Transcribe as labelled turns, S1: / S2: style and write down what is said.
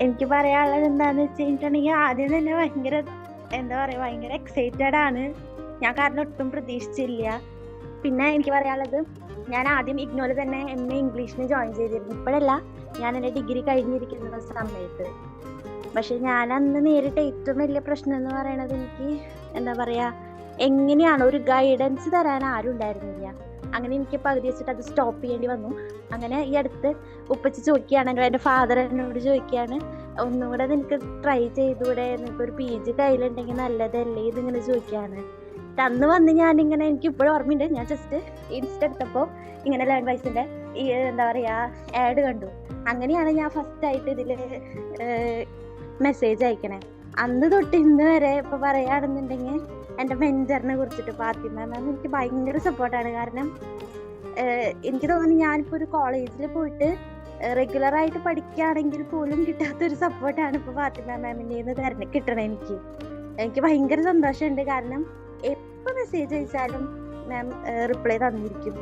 S1: എനിക്ക് പറയാനുള്ളത് എന്താന്ന് വെച്ചിട്ടുണ്ടെങ്കിൽ ആദ്യം തന്നെ ഭയങ്കര എന്താ പറയാ ഭയങ്കര എക്സൈറ്റഡ് ആണ്. ഞാൻ കാരണം ഒട്ടും പ്രതീക്ഷിച്ചില്ല. പിന്നെ എനിക്ക് പറയാനുള്ളത് ഞാൻ ആദ്യം ഇഗ്നോയിൽ തന്നെ എം എ ഇംഗ്ലീഷിന് ജോയിൻ ചെയ്തിരുന്നു. ഇപ്പോഴല്ല ഞാൻ എന്റെ ഡിഗ്രി കഴിഞ്ഞിരിക്കുന്ന സമയത്ത്. പക്ഷെ ഞാൻ അന്ന് നേരിട്ട ഏറ്റവും വലിയ പ്രശ്നം എന്ന് പറയുന്നത് എനിക്ക് എന്താ പറയാ എങ്ങനെയാണ് ഒരു ഗൈഡൻസ് തരാൻ ആരും ഉണ്ടായിരുന്നില്ല. അങ്ങനെ എനിക്ക് പകുതി വെച്ചിട്ട് അത് സ്റ്റോപ്പ് ചെയ്യേണ്ടി വന്നു. അങ്ങനെ ഈ അടുത്ത് ഉപ്പച്ച് ചോദിക്കുകയാണ് എന്റെ എന്റെ ഫാദർ എന്നോട് ചോദിക്കുകയാണ് ഒന്നും കൂടെ നിനക്ക് ട്രൈ ചെയ്തുകൂടെ? നിനക്ക് ഒരു പി ജി കയ്യിലുണ്ടെങ്കിൽ നല്ലതല്ലേ? ഇതിങ്ങനെ ചോദിക്കുകയാണ്. അന്ന് വന്ന് ഇങ്ങനെ എനിക്ക് ഇപ്പോഴും ഓർമ്മയുണ്ട്. ഞാൻ ജസ്റ്റ് ഇൻസ്റ്റ എടുത്തപ്പോൾ ഇങ്ങനെ ലേൺ വൈസിന്റെ ഈ എന്താ പറയുക ആഡ് കണ്ടു. അങ്ങനെയാണ് ഞാൻ ഫസ്റ്റായിട്ട് ഇതിൽ മെസ്സേജ് അയക്കണേ. അന്ന് തൊട്ട് ഇന്ന് വരെ ഇപ്പൊ പറയുകയാണെന്നുണ്ടെങ്കിൽ എന്റെ മെന്ററിനെ കുറിച്ചിട്ട് ഫാത്തിമ മാം എനിക്ക് ഭയങ്കര സപ്പോർട്ടാണ് കാരണം എനിക്ക് തോന്നുന്നു ഞാനിപ്പോ ഒരു കോളേജിൽ പോയിട്ട് റെഗുലർ ആയിട്ട് പഠിക്കുകയാണെങ്കിൽ പോലും കിട്ടാത്ത ഒരു സപ്പോർട്ടാണ് ഇപ്പൊ ഫാത്തിമ മാമിന്റെ നിന്ന് തരണ കിട്ടണേ എനിക്ക്. എനിക്ക് ഭയങ്കര സന്തോഷമുണ്ട്. കാരണം എപ്പോ മെസ്സേജ് അയച്ചാലും മാം റിപ്ലൈ തന്നിരിക്കും.